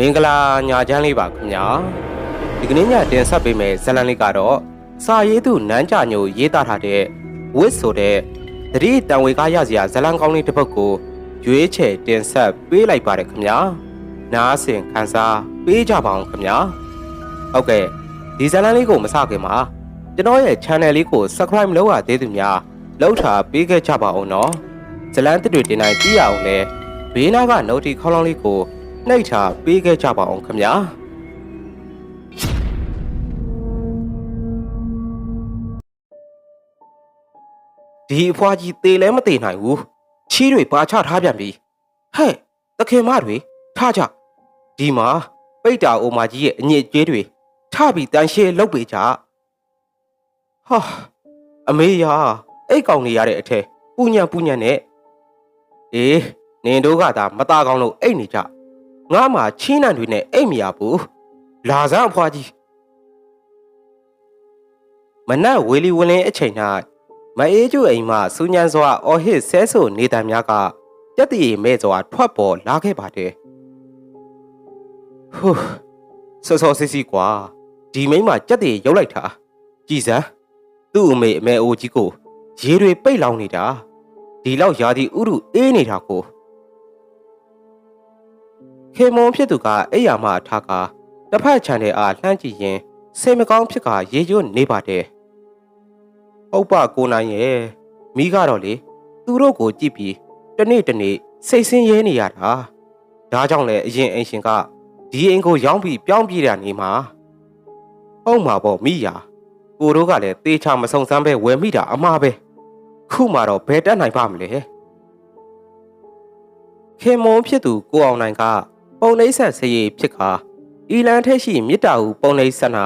မင်္ဂလာညာချမ်းလေးပါခင်ဗျာဒီကနေ့ညတင်ဆက်ပေးမယ့်ဇာတ်လမ်းလေးကတော့စာရေးသူနန်းကြညိုရေးသားထားတဲ့ဝစ်ဆိုတဲ့တတိတန်ဝေကားရစရာဇာတ်လမ်းကောင်းလေးတစ်ပုဒ်ကိုရွေးချယ်တင်ဆက်ပေးလိုက်ပါတယ်ခင်ဗျာနားဆင်ခန်းစားပေးကြပါအောင်ခင်ဗျာဟုတ်ကဲ့ဒီဇာတ်လမ်းလေးကိုမစခင်မှာကျွန်တော်ရဲ့ channel လေးကို subscribe လုပ်ရသေးသူများလောက်ထားပေးခဲ့ကြပါအောင်နော်ဇာတ်လမ်းတစ်တွေတင်တိုင်းကြည့်ရအောင်လဲဘေးနားက note ခေါင်းလောင်းလေးကို နှိပ်ထားပေးခဲ့ကြပါအောင်ခင်ဗျာဒီအဖွားကြီးသေလဲမသေးနိုင်ဘူးချီးတွေပါချထားပြန်ပြီဟဲ့တခင်မတွေထားကြဒီမှာပိတ်တာအိုမာကြီးရဲ့အညစ်အကြေးတွေထပြီးတန်ရှည်လုတ်ပေးကြဟာအမေယာအိတ်ကောင်နေရတဲ့အထက်ပူညံပူညံနဲ့အေးနင်တို့ကသာမตาကောင်းလို့အိတ်နေကြ ငါမှချီးနှံတွေနဲ့အိတ်မရဘူးလာစမ်းအဖွားကြီးမနက်ဝေလီဝလင်းအချိန်၌မအေးကျူအိမ်မှစူညံစွာအော်ဟစ်ဆဲဆိုနေတဲ့များကကြက်တရီမဲ့စွာထွက်ပေါ်လာခဲ့ပါတယ်ဟူးဆောဆောစစ်စစ်ကွာဒီမိန်းမကြက်တရီရုပ်လိုက်တာကြည်စမ်းသူ့အမေအမေအိုကြီးကိုရေတွေပိတ်လောင်နေတာဒီလောက်ယာဒီဥရုအေးနေတာကို ခေမွန်ဖြစ်သူကအိယာမအထကတစ်ဖက်ခြံထဲအားလှမ်းကြည့်ရင်စိတ်မကောင်းဖြစ်ကရေရွတ်နေပါတယ်။ဟုတ်ပါကိုနိုင်ရဲ့မိကတော့လေသူတို့ကိုကြည့်ပြီးတနေ့တနေ့စိတ်ဆင်းရဲနေရတာ။ဒါကြောင့်လေအရင်အိမ်ရှင်ကဒီအိမ်ကိုရောင်းပြီးပြောင်းပြေးတာနေမှာဟုတ်မှာပေါ့မိယာကိုတို့ကလည်းတေချာမဆုံစမ်းပဲဝယ်မိတာအမှားပဲခုမှတော့ဘယ်တက်နိုင်ပါမလဲခေမွန်ဖြစ်သူကိုအောင်နိုင်က ပုံနှိမ့်ဆက်စရိဖြစ်ကာအီလန်ထက်ရှိမြစ်တာဟုပုံနှိမ့်ဆက်၌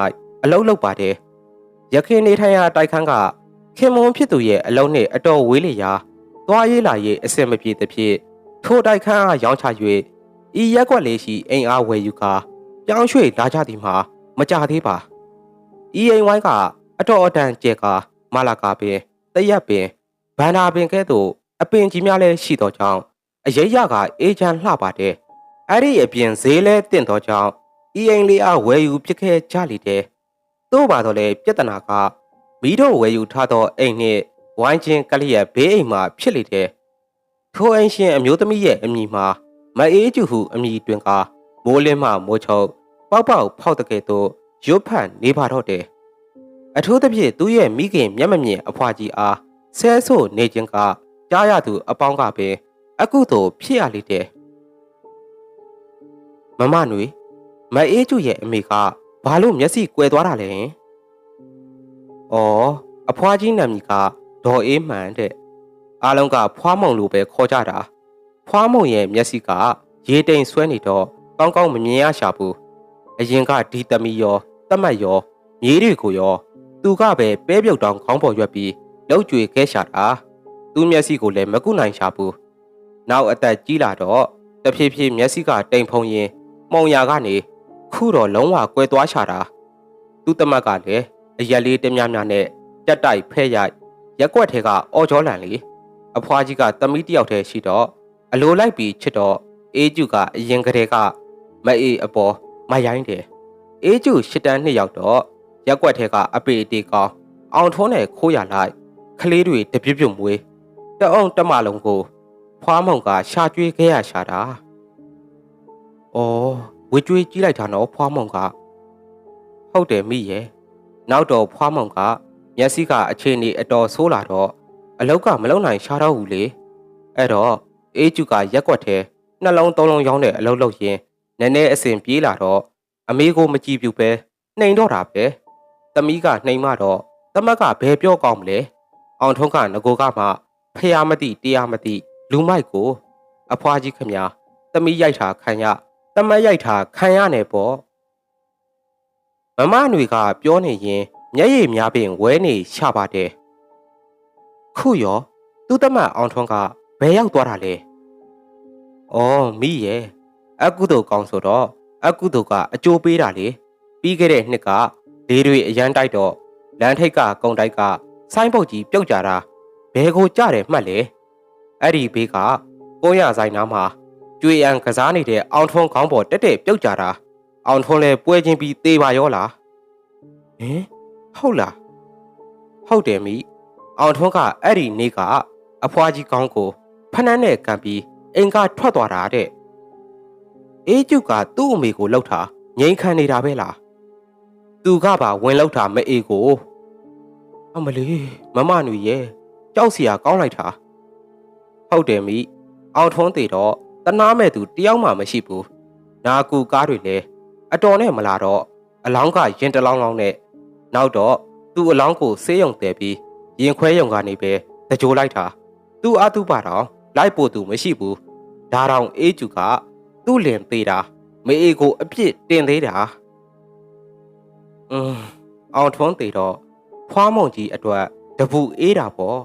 အလုံးလောက်ပါတယ်ရခင်နေထိုင်ရာတိုက်ခန်းကခင်မွန်ဖြစ်သူရဲ့အလုံးနှင့်အတော်ဝေးလျာသွားရေးလာရေးအဆင်မပြေသဖြင့်ထိုတိုက်ခန်းအားရောင်းချ၍ဤရက်ကွက်လေးရှိအိမ်အားဝယ်ယူကာပြောင်းရွှေ့လာကြသည်မှာမကြသေးပါဤအိမ်ဝိုင်းကအတော်အတန်ကျဲကာမလာကာပင်တရက်ပင်ဗန္နာပင်ကဲ့သို့အပင်ကြီးများလည်းရှိသောကြောင့်အရေးရကအေးချမ်းလှပါတယ် အဲ့ဒီအပြင်ဈေးလဲတင့်တော့ကြောင်းဤအိမ်လေးအားဝယ်ယူဖြစ်ခဲ့ကြလိတဲ့သို့ပါတော့လေပြဿနာကမိတို့ဝယ်ယူထားသောအိမ်နှင့်ဝိုင်းချင်းကလျက်ဘေးအိမ်မှာဖြစ်လေတဲ့ထိုအိမ်ရှင်အမျိုးသမီးရဲ့အမည်မှာမအေးကျူဟုအမည်တွင်ကမိုးလင်းမှမိုးချုံပေါက်ပေါက်ဖောက်တကယ်သို့ရွတ်ဖတ်နေပါတော့တယ်အထူးသဖြင့်သူ့ရဲ့မိခင်မျက်မမြင်အဖွာကြီးအားဆဲဆို့နေခြင်းကကြားရသူအပေါင်းကပင်အခုတော့ဖြစ်ရလိတဲ့ မမနွေမအေးကျရဲ့အမေကဘာလို့မျက်စိကွယ်သွားတာလဲ။အော်အဖွားကြီးနာမည်ကဒေါ်အေးမှန်တဲ့။အားလုံးကဖွားမုံလိုပဲခေါ်ကြတာ။ဖွားမုံရဲ့မျက်စိကရေတိမ်ဆွဲနေတော့ကောင်းကောင်းမမြင်ရရှာဘူး။အရင်ကဒီတမီရောတမတ်ရောမြေးတွေကိုရော သူကပဲပဲပြုတ်တောင်ခေါင်းပေါ်ရွက်ပြီးလောက်ကျွေခဲရှာတာ။သူ့မျက်စိကိုလည်းမကုနိုင်ရှာဘူး။နောက်အသက်ကြီးလာတော့တဖြည်းဖြည်းမျက်စိကတိမ်ဖုံရင် မှုံရာကနေခုတော့လုံးဝကွဲသွားချတာသူ့တမက်ကလည်းအရက်လေးတများများနဲ့တက်တိုက်ဖဲရိုက်ရက်ကွက်ထဲကအော်ဂျောလန်လေးအဖွားကြီးကတမီးတယောက်တည်းရှိတော့အလိုလိုက်ပြီးချစ်တော့အေးကျူကအရင်ကတည်းကမအေးအပေါ်မရိုင်းတယ်အေးကျူရှစ်တန်းနှစ်ယောက်တော့ရက်ကွက်ထဲကအပေအတေကောင်အောင်ထုံးနဲ့ခိုးရလိုက်ကလေးတွေတပြစ်ပြွတ်မွေးတအောင်တမလုံးကိုဖွားမုံကရှာကျွေးခဲ့ရရှာတာ။ အော်ဝေကျွေးကြီးလိုက်တာနော်ဖွားမုံကဟုတ်တယ်မိရဲ့နောက်တော့ဖွားမုံကမျက်စိကအခြေအနေအတော်ဆိုးလာတော့အလောက်ကမလုံနိုင်ရှာတော့ဘူးလေအဲ့တော့အေးကျူကရက်ကွက်ထဲနှလုံးသုံးလုံးရောင်းတဲ့အလုပ်လုပ်ရင်းနည်းနည်းအစင်ပြေးလာတော့အမေကိုမကြည့်ပြူပဲနှိမ်တော့တာပဲသမီးကနှိမ်မတော့သမက်ကဘယ်ပြောကောင်းမလဲအောင်ထုံးကငကိုကမှဖះမသိတရားမသိလူမိုက်ကို အဖွားကြီးခမညာသမီးရိုက်တာခံရ တမတ်ရိုက်တာခံရနေပေါ့မမຫນွေကပြောနေရင်မျက်ရည်များပင်ဝဲနေချပါတယ်ခုရောသူ့တမတ်အောင်ထွန်းကဘယ်ရောက်သွားတာလဲအော်မိရဲ့အကုသို့ကောင်းဆိုတော့အကုသို့ကအကျိုးပေးတာလေပြီးခဲ့တဲ့နှစ်ကလေတွေအရန်တိုက်တော့လမ်းထိပ်ကကုံတိုက်ကဆိုင်းပုတ်ကြီးပြုတ်ကြတာဘဲကိုကြတယ်မှတ်လေအဲ့ဒီဘေးကကိုရဆိုင်နားမှာ ကျွေအံကစားနေတဲ့အောင်ထွန်းခေါင်းပေါ်တက်တက်ပြုတ်ကြတာအောင်ထွန်းလည်းပွဲချင်းပြီးသေးပါရောလားဟင်ဟုတ်လားဟုတ်တယ်မိအောင်ထွန်းကအဲ့ဒီနေ့ကအဖွားကြီးကောင်းကိုဖနှန်းနဲ့ကန်ပြီးအိမ်ကထွက်သွားတာတဲ့အေးကျုပ်ကသူ့အမေကိုလှုပ်တာငိမ့်ခံနေတာပဲလားသူကပါဝင်လှုပ်တာမအေးကိုအမလီမမနွေရဲ့ကြောက်စရာကောင်းလိုက်တာဟုတ်တယ်မိအောင်ထွန်းသေးတော့ တနာမဲ့သူတယောက်မှမရှိဘူးနာကူကားတွေလည်းအတော်နဲ့မလာတော့အလောင်းကရင်တလောင်းလောင်းနဲ့နောက်တော့သူ့အလောင်းကိုဆေးရုံတယ်ပြီးရင်ခွဲရုံကနေပဲတကြိုးလိုက်တာသူ့အတုပါတော့လိုက်ပို့သူမရှိဘူးဒါတောင်အေးကျူကသူ့လင်သေးတာမေအေကိုအပြစ်တင်သေးတာอืมအောင်ထွန်းသေးတော့ဖွားမုံကြီးအတွက်တပူအေးတာပေါ့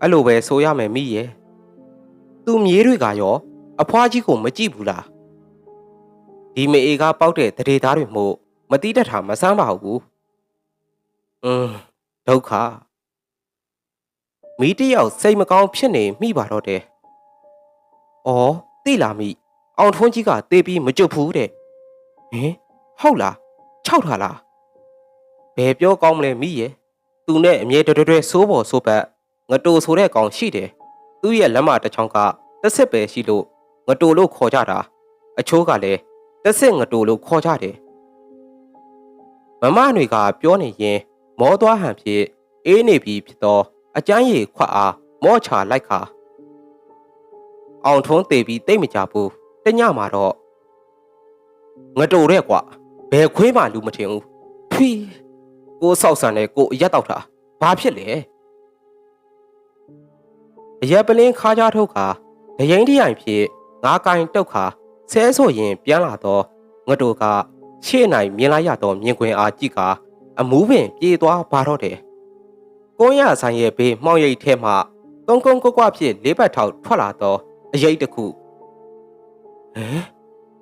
အဲ့လိုပဲဆိုရမယ်မိရဲ့ သူ့မြေးတွေကရော အဖွားကြီးကိုမကြည့်ဘူးလားဒီမေအေကပေါက်တဲ့တရေသားတွေမို့မတိတတ်တာမဆန်းပါဘူးอืมဒုက္ခမိတယောက်စိတ်မကောင်းဖြစ်နေမိပါတော့တယ်။အော်သိလားမိအောင်ထွန်းကြီးကတေးပြီးမကြွဘူးတဲ့။ဟင်ဟုတ်လားခြောက်ထားလား။ဘယ်ပြောကောင်းမလဲမိရဲ့။သူနဲ့အမြဲတွဲတွဲဆိုးပေါ်ဆိုးပတ်ငတူဆိုတဲ့ကောင်ရှိတယ်။ သူ့ရဲ့လက်မတစ်ချောင်းကတစ်စစ်ပဲရှိလို့ငတူလို့ခေါ်ကြတာ။အချိုးကလည်းတစ်စစ်ငတူလို့ခေါ်ကြတယ်။မမຫນွေကပြောနေရင်မောသွားဟန်ဖြစ်အေးနေပြီဖြစ်တော့အကျန်းရည်ခွတ်အားမော့ချလိုက်ခါအောင်ထွန်းသေးပြီးတိတ်မကြဘူးတညမှာတော့ငတူတဲ့ကွာဘယ်ခွေးမှလူမထင်ဘူးဖီကိုဆောက်ဆန်နဲ့ကိုအရက်တောက်တာဘာဖြစ်လဲ အရက်ပလင်းခါးကြထုတ်ခါဒရင်တရိုင်ဖြစ်ငါးကိုင်းတုတ်ခါဆဲဆိုရင်ပြန်လာတော့ငတူကရှေ့နိုင်မြင်လိုက်ရတော့မြင်ခွင်အားကြည့်ကာအမူးပင်ပြေးသွားပါတော့တယ်ကုန်းရဆိုင်ရဲ့ဘေးမှောင်ရိပ်ထဲမှကုန်းကုန်းကွကွဖြစ်လေးပတ်ထောက်ထွက်လာတော့အရိပ်တစ်ခုဟမ်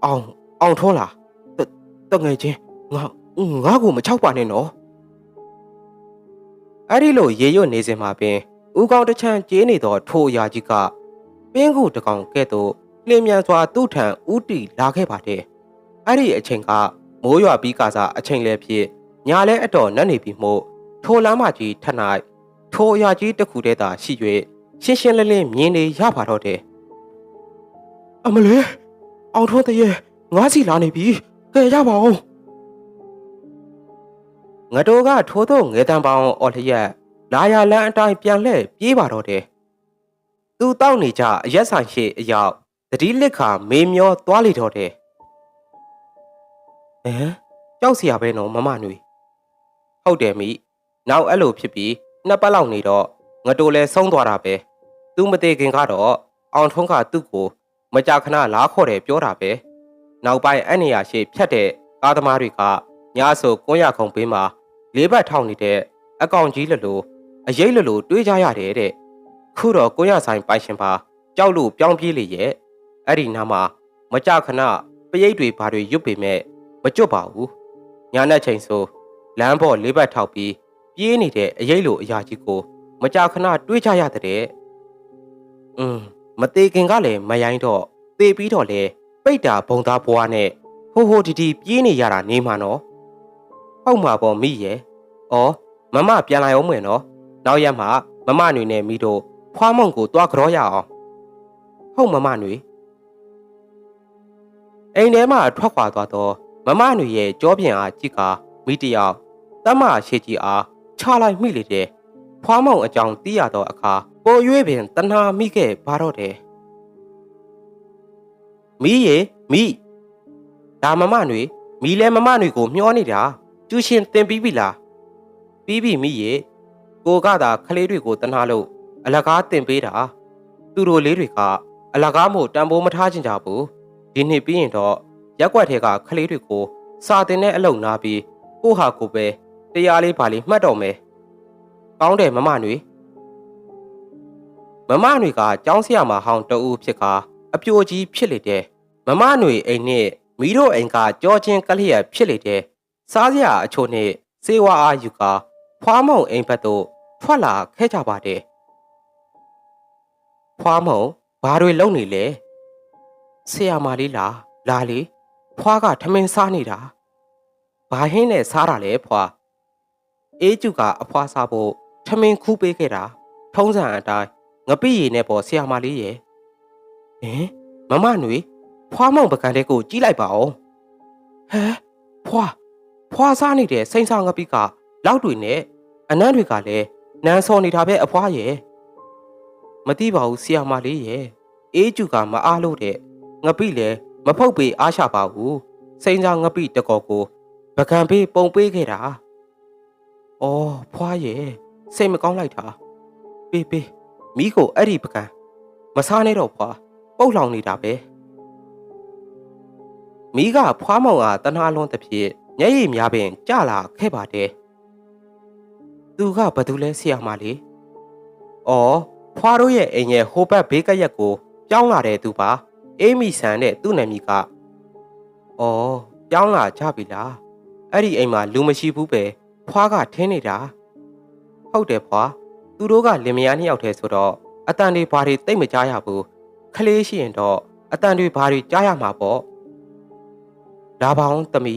အောင်အောင်ထောလားတငယ်ချင်းငါငါ့ကိုမချောက်ပါနဲ့နော်အဲ့ဒီလိုရေရွတ်နေစင်မှာပင် ဦးကောင်းတစ်ချမ်းကျေးနေတော့ထိုအရာကြီးကပင်းကူတကောင်ကဲ့သို့လင်းမြန်စွာသူ့ထံဥတီလာခဲ့ပါတယ်အဲ့ဒီအချိန်ကမိုးရွာပြီးကစားအချိန်လည်းဖြစ်ညာလဲအတော်နတ်နေပြီမို့ထိုလမ်းမကြီးထက်၌ထိုအရာကြီးတစ်ခုတည်းသာရှိ၍ရှင်းရှင်းလင်းလင်းမြင်နေရပါတော့တယ်အမလေးအောင်ထိုးတရေငါးစီလာနေပြီကဲရပါအောင်ငတိုးကထိုးတော့ငဲတံပေါင်းအော်လျက် လာရလန်းအတိုင်းပြန်လှည့်ပြေးပါတော့တယ်သူတောက်နေကြအရက်ဆိုင်ရှိအရောက်တတိလက်ခါမေမျောသွားလေတော့တယ်ဟမ်ကြောက်စရာပဲနော်မမနွေဟုတ်တယ်မိနောက်အဲ့လိုဖြစ်ပြီးနှစ်ပတ်လောက်နေတော့ငတိုလဲဆုံးသွားတာပဲသူမသေးခင်ကတော့အောင်ထွန်းကသူ့ကိုမကြာခဏလားခေါ်တယ်ပြောတာပဲနောက်ပိုင်းအဲ့နေရာရှိဖြတ်တဲ့ကားသမားတွေကညဆိုကွန်းရခုံပေးမှာလေးဘတ်ထောင်နေတဲ့အကောင်ကြီးလလို အရေးလလိုတွေးကြရတယ်တဲ့ခုတော့ကွန်းရဆိုင်ပိုင်ရှင်ပါကြောက်လို့ပြောင်းပြေးလေရဲ့အဲ့ဒီနားမှာမကြခဏပရိတ်တွေဘာတွေရွတ်ပေမဲ့မကြွပါဘူးညာနဲ့ချိန်ဆိုလမ်းပေါ်လေးဘတ်ထောက်ပြီးပြေးနေတဲ့အရေးလိုအရာကြီးကို မကြာခဏတွေးကြရတဲ့။อืมမသေးခင်ကလည်းမရိုင်းတော့သေပြီးတော့လေပိတ်တာဘုံသားဘွားနဲ့ဟိုဟိုတီတီပြေးနေရတာနေမှာနော်။ဟုတ်မှာပေါ့မိရဲ့။အော်မမပြန်လာအောင်မယ်နော်။ နောက်ရက်မှမမနွေနဲ့မိတို့ဖွားမုံကိုတွားကြောရအောင်။ဟုတ်မမနွေ။အိမ်ထဲမှာထွက်ခွာသွားတော့မမနွေရဲ့ကြောပြင်အားကြည့်ကာမိတယောက်တမရှိကြီးအားချလိုက်မိလေတဲ့ဖွားမောင်အကြောင်းသိရတော့အခါပေါ်ရွေးပင်တဏှာမိခဲ့ပါတော့တယ်မိရေမိဒါမမနွေမိလဲမမနွေကိုမျောနေတာကျူရှင်တင်ပြီးပြီလားပြီးပြီမိရေ ကိုကသာခလေးတွေကိုတဏှာလို့အလကားတင်ပေးတာသူတို့လေးတွေကအလကားမို့တန်ဖိုးမထားချင်ကြဘူးဒီနှစ်ပြီးရင်တော့ရက်ွက်ထဲကခလေးတွေကိုစာတင်တဲ့အလုပ်နာပြီးကိုဟာကိုပဲတရားလေးပါလေးမှတ်တော့မယ်။ကောင်းတယ်မမနွေ။မမနွေကကျောင်းဆရာမဟောင်းတအူးဖြစ်ကာအပြိုကြီးဖြစ်လေတဲ့မမနွေအိမ်နဲ့မိတို့အိမ်ကကြောချင်းကလျက်ဖြစ်လေတဲ့စားစရာအချို့နဲ့စေဝါအာယူကာဖွားမုံအိမ်ဘက်သို့ ထွက်လာခဲ့ကြပါတယ်။ဖွားမုံဘာတွေလုပ်နေလဲဆရာမလေးလားလာလေဖွားကထမင်းစားနေတာဘာဟင်းနဲ့စားတာလဲဖွားအေးကျူကအဖွားစားဖို့ထမင်းခူးပေးခဲ့တာထုံးစံအတိုင်းငပိရည်နဲ့ပေါ်ဆရာမလေးရဲ့ဟင်မမနွေဖွားမောင်ပကံတဲ့ကိုကြီးလိုက်ပါအောင်ဟဲဖွားဖွားစားနေတဲ့စိမ့်စားငပိကလောက်တွေနဲ့အနမ်းတွေကလည်း နန်းစော်နေတာပဲအဖွားရဲ့မသိပါဘူးဆရာမလေးရဲ့အေးကျူကမအားလို့တဲ့ငပိလည်းမဖုတ်ပေးအားရှာပါဘူးစိမ့်စားငပိတကောကိုပကံပေးပုံပေးခဲ့တာအော်ဖွားရဲ့စိတ်မကောင်းလိုက်တာပေးပေးမိကိုအဲ့ဒီပကံမစားနဲ့တော့ဖွာပုတ်လောင်နေတာပဲမိကဖွားမောင်ကတနာလွန်တစ်ဖြစ်မျက်ရည်များပင်ကြလာခဲ့ပါတယ် သူကဘာတူလဲဆရာမလေးအော်ဖွားတို့ရဲ့အိမ်ရဲ့ဟိုဘက်ဘေးကရက်ကိုပြောင်းလာတဲ့သူပါအေးမီဆန်တဲ့သူ့နာမည်ကအော်ပြောင်းလာကြပြီလားအဲ့ဒီအိမ်မှာလူမရှိဘူးပဲဖွားကထင်းနေတာဟုတ်တယ်ဖွားသူတို့ကလင်မယားနှစ်ယောက်တည်းဆိုတော့အတန်တွေဘာတွေတိတ်မကြားရဘူးခလေးရှိရင်တော့အတန်တွေဘာတွေကြားရမှာပေါ့လာပါအောင်တမီ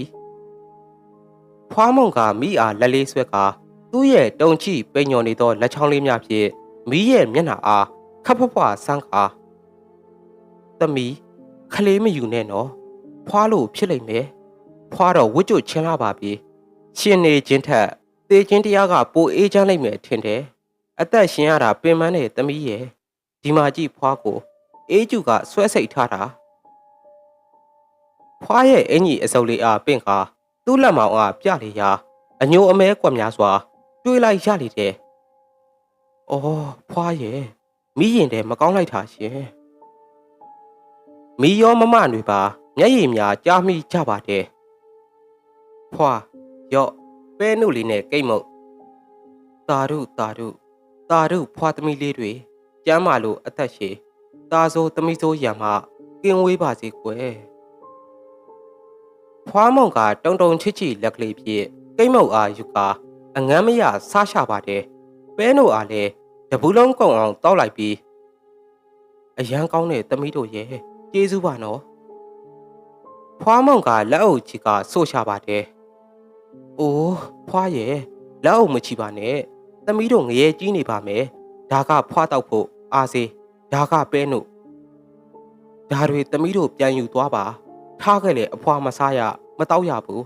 ဖွားမုံကမိအားလက်လေးဆွဲက သူ့ရဲ့တုံချိပိန်ညော်နေသောလက်ချောင်းလေးများဖြင့်မိရဲ့မျက်နှာအားခပ်ဖွားဖွားဆန်းခါသမီးခလေးမယူနဲ့နော်ဖွားလို့ဖြစ်လိမ့်မယ်ဖွားတော့ဝစ်ကြွချင်းလာပါပြီရှင်နေခြင်းထက်သေခြင်းတရားကပိုအေးချမ်းလိမ့်မယ်ထင်တယ်အသက်ရှင်ရတာပင်ပန်းတဲ့သမီးရဲ့ဒီမာကြည့်ဖွားကိုအေးကျူကဆွဲစိတ်ထားတာဖွားရဲ့အင်ကြီးအစုပ်လေးအားပင့်ခါသူ့လက်မောင်အားပြလေရာအညိုအမဲကွက်များစွာ တွေးလိုက်ရလေတဲ့။အော်ဖွားရဲ့မိရင်တဲ့မကောင်းလိုက်တာရှင်။မိရောမမတွေပါမျက်ရည်များကြားမိကြပါတယ်။ဖွားရော့ပဲနုလေးနဲ့ကိတ်မုတ်တာရုတာရုတာရုဖွားသမီးလေးတွေကျမ်းမာလို့အသက်ရှည်တာဆိုသမီးဆိုရံမှကင်းဝေးပါစေကွယ်ဖွားမောင်ကတုံတုံချစ်ချစ်လက်ကလေးဖြင့်ကိတ်မုတ်အားယူကာ အငမ်းမရစားရှာပါတယ်ပဲနိုအားလည်းတပူးလုံးကုံအောင်တောက်လိုက်ပြီးအရန်ကောင်းတဲ့သမီးတို့ရဲ့ကျေးဇူးပါနော်ဖွားမောင်ကလက်အုပ်ချီကဆို့ရှာပါတယ်အိုးဖွားရဲ့လက်အုပ်မချီပါနဲ့သမီးတို့ငရဲကြီးနေပါမယ်ဒါကဖွားတော့ဖို့အားစေးဒါကပဲနို့ဒါတွေသမီးတို့ပြန်ယူသွားပါထားခဲ့လေအဖွာမစားရမတောက်ရဘူး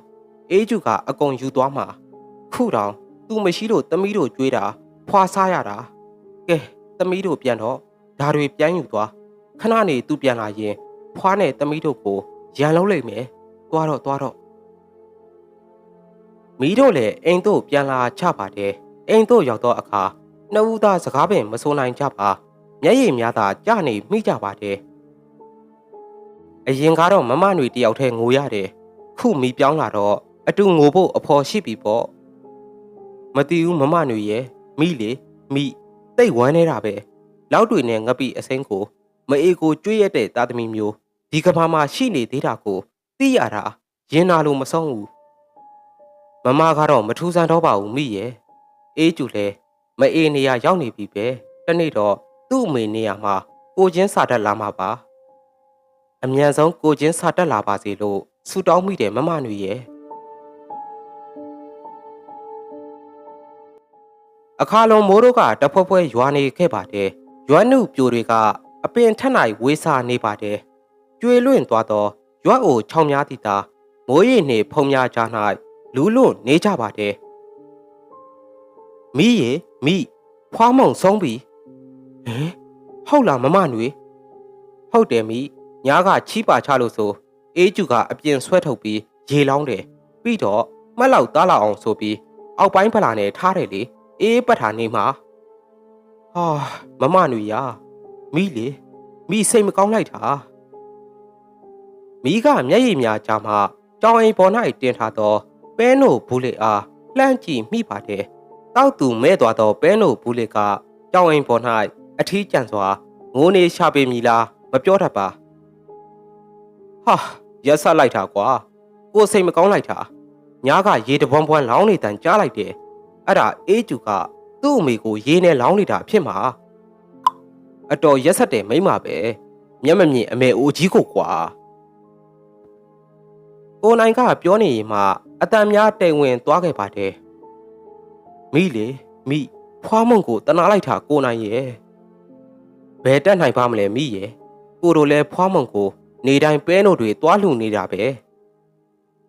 အေးကျူကအကုန်ယူသွားမှာ ခုတောင်သူမရှိလို့သမီးတို့ကြွေးတာဖွာစားရတာကဲသမီးတို့ပြန်တော့ဒါတွေပြန်ယူသွားခဏနေသူပြန်လာရင်ဖွာနဲ့သမီးတို့ကိုရန်လုံးလိုက်မယ်သွားတော့သွားတော့မီးတို့လည်းအိမ်တို့ပြန်လာချပါတယ်အိမ်တို့ရောက်တော့အခါနှစ်ဦးသားစကားပင်မဆိုနိုင်ကြပါမျက်ရည်များသာကြနေမိကြပါတယ်အရင်ကတော့မမຫນွေတယောက်တည်းငိုရတယ်ခုမီးပြောင်းလာတော့အတူငိုဖို့အဖော်ရှိပြီပေါ့ မတီးဘူးမမຫນွေရဲ့မိလေမိတိတ်ဝမ်းနေတာပဲလောက်တွေနဲ့ငပိအစိမ်းကို မအေကိုကျွေးရတဲ့သားသမီးမျိုးဒီကဘာမှာရှိနေသေးတာကိုသိရတာရင်နာလို့မဆုံးဘူးမမကတော့မထူးဆန်းတော့ပါဘူးမိရဲ့အေးကျူလဲမအေနေရရောက်နေပြီပဲတနေ့တော့သူ့အမေနေရမှာကိုချင်းစာတက်လာမှာပါအမြန်ဆုံးကိုချင်းစာတက်လာပါစေလို့ဆူတောင်းမိတယ်မမနွေရဲ့ အခါလုံးမိုးတို့ကတဖွဲဖွဲရွာနေခဲ့ပါတယ်ရွာနုပြိုတွေကအပင်ထက်နိုင်ဝေးစားနေပါတယ်ကျွေလွင့်သွားသောရွက်အိုချောင်းများသည့်သာမိုးရိပ်နှင့်ဖုံများကြား၌လူးလွတ်နေကြပါတယ်မိရေမိဖွားမုံဆုံးပြီဟင်ဟုတ်လားမမနွေဟုတ်တယ်မိညားကချီးပါချလို့ဆိုအေးကျူကအပြင်ဆွဲထုတ်ပြီးရေလောင်းတယ်ပြီးတော့မှတ်လောက်သားလောက်အောင်ဆိုပြီးအောက်ပိုင်းဖလာနဲ့ထားတယ်လေ အေးပတ်ထာနေမှာဟာမမနွေရမိလေမိစိတ်မကောင်းလိုက်တာမိကမျက်ရည်များကြားမှကြောင်အိမ်ပေါ်၌တင်ထားသောပဲနို့ဘူးလေအားလှမ်းကြည့်မိပါတယ်တောက်သူမဲသွားသောပဲနို့ဘူးလေကကြောင်အိမ်ပေါ်၌အထီးကျန်စွာငိုးနေရှာပေမီလားမပြောတတ်ပါဟာရက်ဆက်လိုက်တာကွာကိုစိတ်မကောင်းလိုက်တာညားကရေတပွန်းပွန်းလောင်းနေတန်ကြားလိုက်တယ် အဲ့ဒါအေးကျူကသူ့အမေကိုရေးနဲ့လောင်းနေတာဖြစ်မှာအတော်ရက်ဆက်တယ်မိမ့်မှာပဲမျက်မမြင်အမေအိုကြီးကိုကွာကိုနိုင်ကပြောနေရင်မှအတန်များတိမ်ဝင်သွားခဲ့ပါတယ်မိလေမိဖွားမုံကိုတနာလိုက်တာကိုနိုင်ရဲ့ဘယ်တက်နိုင်ပါမလဲမိရဲ့ကိုတို့လဲဖွားမုံကို နေတိုင်းပဲနို့တွေသွားလှူနေတာပဲ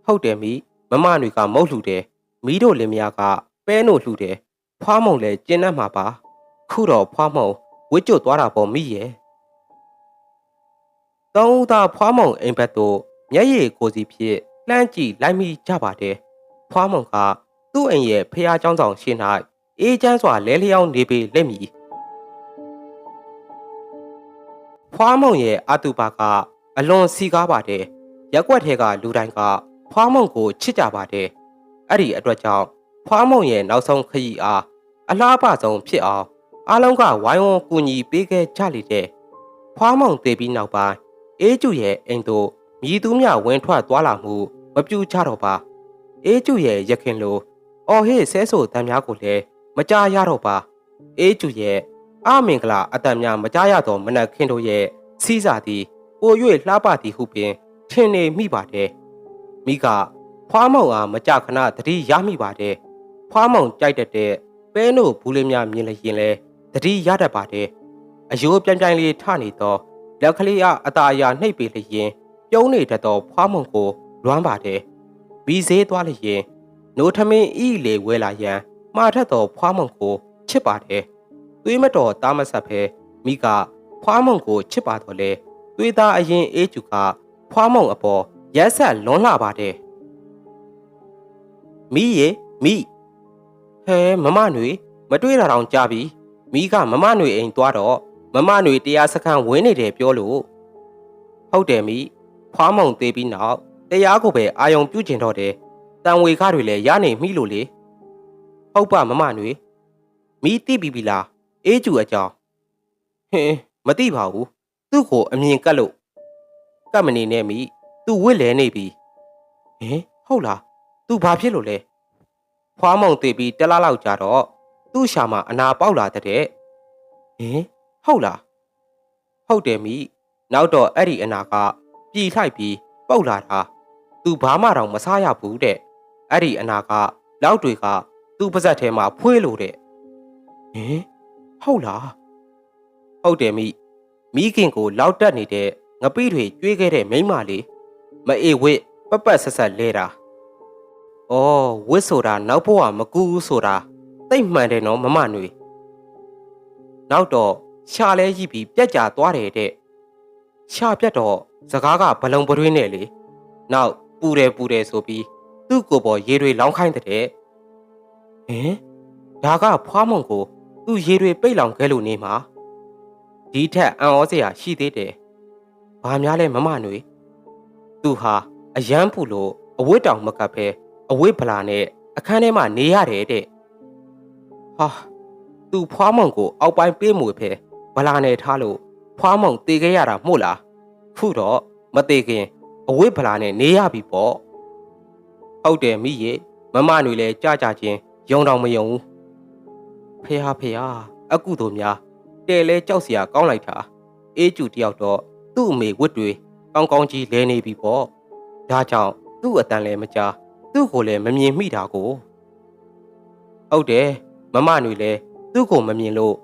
ဟုတ်တယ်မိမမတွေကမုတ်လှူတယ်မိတို့လင်မယားက ပဲနို့လှူတယ်ဖွားမုံလဲကျင်းတတ်မှာပါ ခုတော့ဖွားမုံဝစ်ကျွတ်သွားတာပေါ့မိရဲ့တောင်းဦးသားဖွားမုံအိမ်ဘက်သို့မျက်ရည်ကိုစီဖြစ်လှမ်းကြည့်လိုက်မိကြပါတယ်ဖွားမုံကသူ့အိမ်ရဲ့ဖះเจ้าဆောင်ရှင်း၌အေးချမ်းစွာလဲလျောင်းနေပေလက်မီဖွားမုံရဲ့အတူပါကအလွန်စီကားပါတယ်ရက်ွက်ထဲကလူတိုင်းကဖွားမုံကိုချစ်ကြပါတယ်အဲ့ဒီအတွက်ကြောင့် ဖွားမုံရဲ့နောက်ဆုံးခရီးအားအလားပဆုံးဖြစ်အောင်အားလုံးကဝိုင်းဝန်းကူညီပေးခဲ့ကြလေတဲ့ဖွားမုံတည်ပြီးနောက်ပိုင်းအေးကျူရဲ့အိမ်သို့မြည်သူမြဝင်ထွက်သွားလာမှုမပြူချတော့ပါအေးကျူရဲ့ရခင်လိုအော်ဟေးဆဲဆိုတံများကိုလည်းမကြားရတော့ပါအေးကျူရဲ့အမင်္ဂလာအတံများမကြားရတော့မနက်ခင်းတို့ရဲ့စီးစာသည်ပို၍လှပသည်ဟုပင်ထင်နေမိပါတယ်မိကဖွားမောင်အားမကြခဏတတိရမိပါတယ် ဖွားမောင်ကြိုက်တတ်တဲ့ပဲနို့ဘူးလေးများမြင်လျင်လဲတတိရတတ်ပါတယ်အယိုးပြိုင်ပြိုင်လေးထနေတော့လက်ကလေးအားအตาအရာနှိပ်ပေလျင်ပြုံးနေတတ်သောဖွားမောင်ကိုလွမ်းပါတယ်ဘီသေးသွားလျင်နိုးထမင်းဤလေဝဲလာရန်မှာထက်သောဖွားမောင်ကိုချစ်ပါတယ်သွေးမတော်တားမဆက်ဖဲမိကဖွားမောင်ကိုချစ်ပါတော့လေသွေးသားအရင်အေးကျူကဖွားမောင်အပေါ်ရက်ဆက်လွန်လာပါတယ်မိရေမိ ဟဲမမຫນွေမတွေ့တာတော့ကြာပြီမိကမမຫນွေအိမ်သွားတော့မမຫນွေတရားစခန်းဝင်းနေတယ်ပြောလို့ဟုတ်တယ်မိဖွားမောင်သေးပြီးနောက်တရားကိုပဲအာယုံပြုကျင်တော့တယ်တန်ဝေခတွေလည်းရနေမိလို့လေဟုတ်ပါမမຫນွေမိတိပြီပြီလားအေးကျူအကြောင်းဟင်းမသိပါဘူးသူ့ကိုအမြင်ကတ်လို့ကတ်မနေနဲ့မိသူ့ဝစ်လဲနေပြီဟင်ဟုတ်လားသူဘာဖြစ်လို့လဲ ဖွားမုံသေးပြီးတလားလောက်ကြာတော့သူ့ရှာမှာအနာပေါက်လာတဲ့ဟင်ဟုတ်လားဟုတ်တယ်မိနောက်တော့အဲ့ဒီအနာကပြည်ထိုက်ပြီးပုတ်လာတာသူဘာမှတော့မစားရဘူးတဲ့အဲ့ဒီအနာကလောက်တွေကသူ့ပါဇက်ထဲမှာဖွေးလို့တဲ့ဟင်ဟုတ်လားဟုတ်တယ်မိမိခင်ကိုလောက်တက်နေတဲ့ငပိတွေကျွေးခဲ့တဲ့မိန်းမလေးမအေဝစ်ပပဆက်ဆက်လဲတာ ဩဝစ်ဆိုတာနောက်ဘဝမကူဘူးဆိုတာသိမ့်မှန်တယ်နော်မမနွေနောက်တော့ရှာလဲကြီးပြီးပြက်ကြသွားတယ်တဲ့ရှာပြက်တော့စကားကဘလုံပတွင်းနဲ့လေနောက်ပူတယ်ပူတယ်ဆိုပြီးသူ့ကိုယ်ပေါ်ရေတွေလောင်းခိုင်းတဲ့ဟင်ဒါကဖွားမုံကိုသူ့ရေတွေပိတ်လောင်ခဲ့လို့နေမှာဒီထက်အံ့ဩစရာရှိသေးတယ်။ဘာများလဲမမနွေသူဟာအယမ်းဖူလို့အဝတ်တောင်မကပ်ဖဲ အဝတ်ဗလာနဲ့အခန်းထဲမှာနေရတယ်တဲ့။ဟာသူဖွားမောင်ကိုအောက်ပိုင်းပေးမွေဖဲဗလာနဲ့ထားလို့ဖွားမောင်တေခဲ့ရတာမို့လား။ခုတော့မသေးခင်အဝတ်ဗလာနဲ့နေရပြီပေါ့။ဟုတ်တယ်မိရေမမနွေလည်းကြကြချင်းယုံတော်မယုံဘူး။ဖေဟာဖေဟာအကုသို့များတဲလဲကြောက်စရာကောင်းလိုက်တာအေးကျူတယောက်တော့သူ့အမေဝတ်တွေကောင်းကောင်းကြီးလဲနေပြီပေါ့ဒါကြောင့်သူ့အတန်လည်းမကြား သူ့ကိုလည်းမမြင်မိတာကိုဟုတ်တယ်မမနွေလည်းသူ့ကိုမမြင်လို့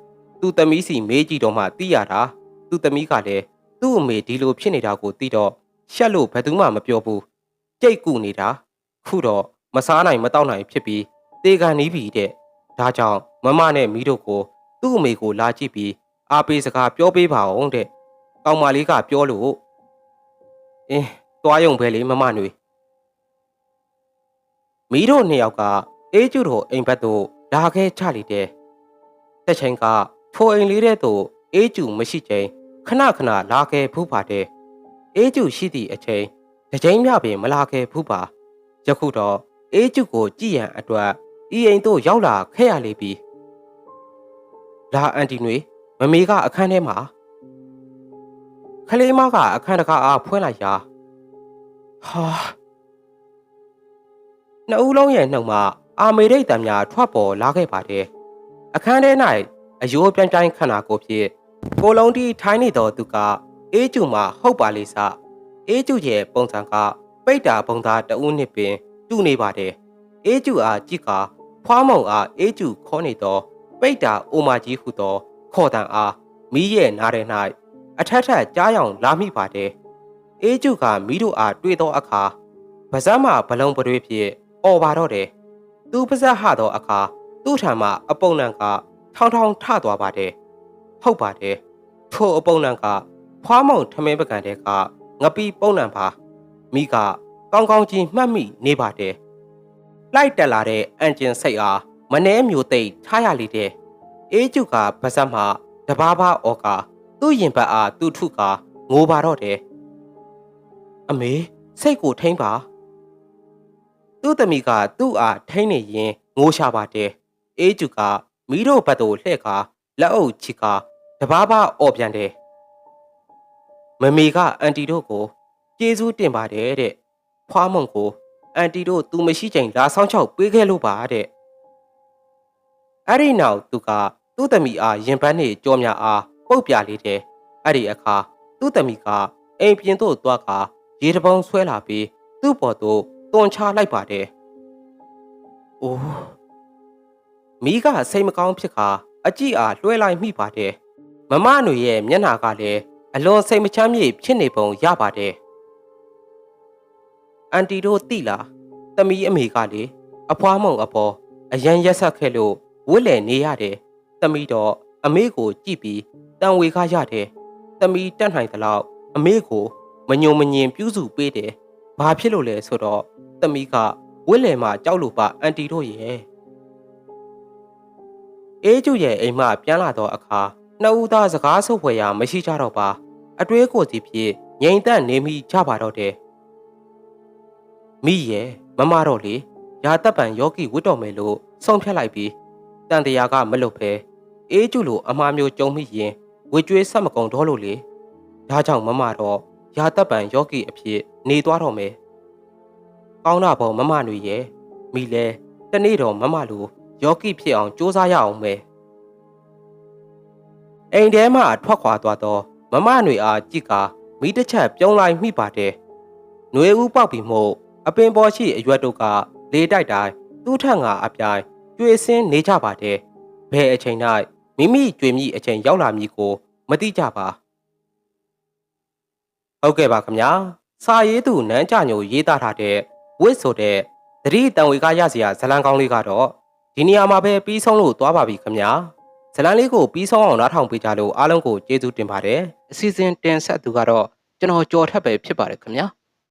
သူ့သမီးစီမေးကြည့်တော့မှသိရတာသူ့သမီးကလည်းသူ့အမေဒီလိုဖြစ်နေတာကိုသိတော့ရှက်လို့ဘယ်သူမှမပြောဘူးကြိတ်ကူနေတာခုတော့မစားနိုင်မတောက်နိုင်ဖြစ်ပြီးတေကန်နီးပြီတဲ့ဒါကြောင့်မမနဲ့မိတို့ကိုသူ့အမေကိုလာကြည့်ပြီးအားပေးစကားပြောပေးပါအောင်တဲ့။ကောင်မလေးကပြောလို့အင်းသွားရုံပဲလေမမနွေ။ မိတို့နှစ်ယောက်ကအေးကျူတို့အိမ်ဘက်သို့လာခဲ့ချလိတဲ့။တက်ချိန်ကဖိုအိမ်လေးတဲ့သို့အေးကျူမရှိချိန်ခဏခဏလာခဲ့ဖူးပါတယ်။အေးကျူရှိသည့်အချိန်တစ်ချိန်မြပင်မလာခဲ့ဖူးပါ။ယခုတော့အေးကျူကိုကြည်ရန်အတွက်ဤအိမ်သို့ရောက်လာခဲ့ရလေပြီ။လာအန်တီနွေမမေကအခန်းထဲမှာခလေးမကအခန်းတကားအားဖွင့်လိုက်ရာဟာ နှစ်ဦးလုံးရဲ့နှုတ်မှာအာမေရိတ်တံများထွက်ပေါ်လာခဲ့ပါတယ်အခန်းထဲ၌အယိုးပြန့်ပြန့်ခန္ဓာကိုယ်ဖြင့်ကိုလုံးတီထိုင်းနေတော်သူကအေးကျူမှာဟုတ်ပါလိမ့်စအေးကျူရဲ့ပုံစံကပိတ်တာပုံသားတဦးနှစ်ပင်တူနေပါတယ်အေးကျူအားကြည့်ကဖွားမောင်အားအေးကျူခေါ်နေတော့ပိတ်တာအိုမာကြီးဟုသောခေါ်တန်အားမိရဲ့နားထဲ၌အထက်ထက်ကြားရောင်လာမိပါတယ်အေးကျူကမိတို့အားတွေ့သောအခါပါဇက်မှဘလုံးပတွေးဖြင့် អော်ပါတော့တယ်သူပါဇက်ဟသောအခါသူ့ထံမှအပုံနံကထောင်းထောင်းထသွားပါတယ်ဟုတ်ပါတယ်ထိုအပုံနံကဖွားမောင်ထမင်းပကံတဲ့ကငပီပုံနံပါမိကကောင်းကောင်းကြီးမှတ်မိနေပါတယ်လိုက်တက်လာတဲ့အန်ဂျင်စိတ်အားမနှဲမျိုးသိမ့်ထားရလေတဲ့အေးကျုကပါဇက်မှတဘာဘာအော်ကသူ့ရင်ဘတ်အားသူ့ထုကငိုပါတော့တယ်အမေစိတ်ကိုထိမ့်ပါ သူ့သမီးကသူ့အားထိန်းနေရင်ငိုရှာပါတယ်အေးကျူကမီးတို့ဘတ်တို့လှဲ့ကလက်အုပ်ချီကတဘာဘာအော်ပြန်တယ်မမေကအန်တီတို့ကိုကျေးဇူးတင်ပါတယ်တဲ့ဖွားမုံကိုအန်တီတို့သူမရှိချိန်လာဆောင်ချောက်ပေးခဲ့လို့ပါတဲ့အဲ့ဒီနောက်သူကသူ့သမီးအားရင်ပန်းနေကြောများအားပုတ်ပြလေးတယ်အဲ့ဒီအခါသူ့သမီးကအိမ်ပြင်သို့သွားကရေတပုံးဆွဲလာပြီးသူ့ပေါ်သို့ တွန်ချလိုက်ပါတယ်။အိုးမိကစိတ်မကောင်းဖြစ်ကအကြည့်အားလွှဲလိုက်မိပါတယ်။မမနွေရဲ့မျက်နှာကလည်းအလွန်စိတ်မချမ်းမြေ့ဖြစ်နေပုံရပါတယ်။အန်တီတို့တိလားတမီးအမေကလေအဖွားမုံအပေါ်အရန်ရက်ဆက်ခဲ့လို့ဝစ်လည်နေရတယ်။တမီးတော့အမေကိုကြည့်ပြီးတန်ဝေခရတယ်။တမီးတက်နိုင်သလောက်အမေကိုမညုံမငင်ပြုစုပေးတယ်။ ဘာဖြစ်လို့လဲဆိုတော့သမီးကဝစ်လယ်မှာကြောက်လို့ပါအန်တီတို့ရဲ့အေးကျူရဲ့အိမ်မှပြန်လာတော့အခါနှစ်ဦးသားစကားဆုပ်ဖွယ်ရာမရှိကြတော့ပါအတွေးကိုစီဖြစ်ငြိမ်သက်နေမိကြပါတော့တယ်မိရဲ့မမတော့လေရာတပ်ပံယောဂီဝတ်တော်မယ်လို့ဆုံးဖြတ်လိုက်ပြီးတန်တရားကမလွတ်ပဲအေးကျူလိုအမှားမျိုးကြုံမိရင်ဝေကျွေးဆက်မကုံတော့လို့လေဒါကြောင့်မမတော့ရာတပ်ပံယောဂီအဖြစ် နေသွားတော့မယ်ကောင်းတာပေါ့မမနွေရဲ့မိလဲတနေ့တော့မမလိုယောဂီဖြစ်အောင်စူးစမ်းရအောင်ပဲအိမ်ထဲမှထွက်ခွာသွားတော့မမနွေအားကြည့်ကာမိတစ်ချက်ပြုံးလိုက်မိပါတယ်။ຫນွေဦးပေါက်ပြီးမို့အပင်ပေါ်ရှိအရွက်တို့ကလေတိုက်တိုင်းသူ့ထက်ငါအပြိုင်ကျွေစင်းနေကြပါတယ်။ဘယ်အချိန်၌မိမိကျွေမိအချိန်ရောက်လာမည်ကို မသိကြပါ။ဟုတ်ကဲ့ပါခင်ဗျာ။ စာရေးသူနန်းကြညိုရေးသားထားတဲ့ဝစ်ဆိုတဲ့သတိတန်ဝေကရစရာဇလံကောင်းလေးကတော့ဒီနေရာမှာပဲပြီးဆုံးလို့သွားပါပြီခင်ဗျာဇလံလေးကိုပြီးဆုံးအောင်နားထောင်ပေးကြလို့အားလုံးကိုကျေးဇူးတင်ပါတယ်အစီအစဉ်တင်ဆက်သူကတော့ကျွန်တော်ကြော်ထက်ပဲဖြစ်ပါတယ်ခင်ဗျာ